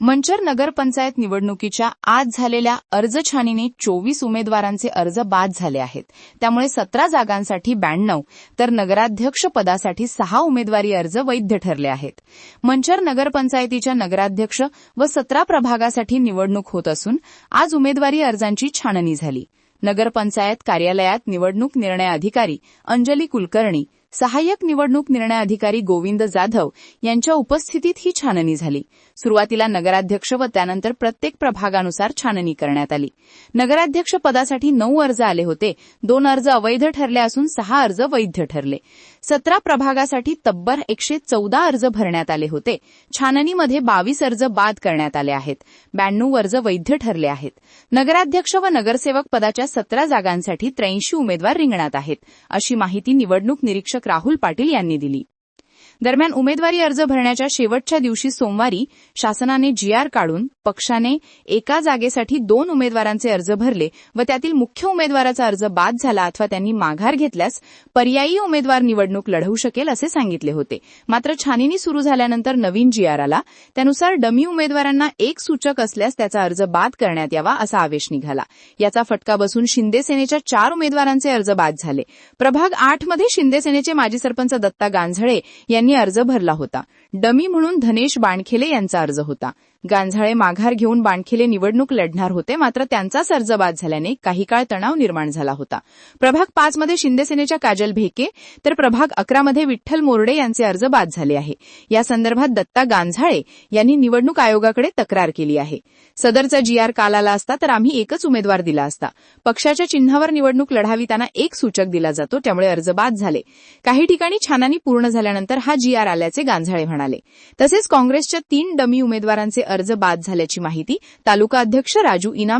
मंचर नगरपंचायत निवडणुकीच्या आज झालेल्या अर्ज छानीने चोवीस उमेदवारांचे अर्ज बाद झाले आहेत. त्यामुळे सतरा जागांसाठी ब्याण्णव तर नगराध्यक्ष पदासाठी सहा उमेदवारी अर्ज वैध ठरले आहेत. मंचर नगरपंचायतीच्या नगराध्यक्ष व सतरा प्रभागासाठी निवडणूक होत असून आज उमेदवारी अर्जांची छाननी झाली. नगरपंचायत कार्यालयात निवडणूक निर्णय अधिकारी अंजली कुलकर्णी सहाय्यक निवडणूक निर्णय अधिकारी गोविंद जाधव यांच्या उपस्थितीत ही छाननी झाली. सुरुवातीला नगराध्यक्ष व त्यानंतर प्रत्येक प्रभागानुसार छाननी करण्यात आली. नगराध्यक्ष पदासाठी नऊ अर्ज आले होते. दोन अर्ज अवैध ठरले असून सहा अर्ज वैध ठरले. सतरा प्रभागासाठी तब्बर एकशे चौदा अर्ज भरण्यात आले होते. छाननीमध्ये बावीस अर्ज बाद करण्यात आले आहेत. ब्याण्णव अर्ज वैध ठरले आहेत. नगराध्यक्ष व नगरसेवक पदाच्या सतरा जागांसाठी त्र्याऐंशी उमेदवार रिंगणात आहेत. अशी माहिती निवडणूक निरीक्षक राहुल पाटील यांनी दिली. दरम्यान उमेदवारी अर्ज भरण्याच्या शेवटच्या दिवशी सोमवारी शासनाने जीआर काढून पक्षाने एका जागेसाठी दोन उमेदवारांचे अर्ज भरले व त्यातील मुख्य उमेदवाराचा अर्ज बाद झाला अथवा त्यांनी माघार घेतल्यास पर्यायी उमेदवार निवडणूक लढवू शकेल असे सांगितले होते. मात्र छाननी सुरू झाल्यानंतर नवीन जीआर आला. त्यानुसार डमी उमेदवारांना एक सूचक असल्यास त्याचा अर्ज बाद करण्यात यावा असा आदेश निघाला. याचा फटका बसून शिंदे सेनेच्या चार उमेदवारांचे अर्ज बाद झाले. प्रभाग आठमध्ये शिंदे सेनेचे माजी सरपंच दत्ता गांझळे यांनी अर्ज भरला होता. डमी म्हणून धनेश बाणखेले यांचा अर्ज होता. गांझाळे माघार घेऊन बाणखिले निवडणूक लढणार होते मात्र त्यांचाच अर्ज बाद झाल्याने काही काळ तणाव निर्माण झाला होता. प्रभाग पाचमध्ये शिंदेसेनेच्या काजल भेके तर प्रभाग अकरामध्ये विठ्ठल मोरडे यांचे अर्ज बाद झाले आहे. या संदर्भात दत्ता गांझाळे यांनी निवडणूक आयोगाकडे तक्रार केली आहे. सदरचा जीआर काल आला असता तर आम्ही एकच उमेदवार दिला असता. पक्षाच्या चिन्हावर निवडणूक लढाविताना एक सूचक दिला जातो त्यामुळे अर्ज बाद झाले. काही ठिकाणी छानानी पूर्ण झाल्यानंतर हा जीआर आल्याचे गांझाळे म्हणाले. तसेच काँग्रेसच्या तीन डमी उमेदवारांचे अर्ज बाद झाल्याची माहिती तालुका अध्यक्ष राजू इनाम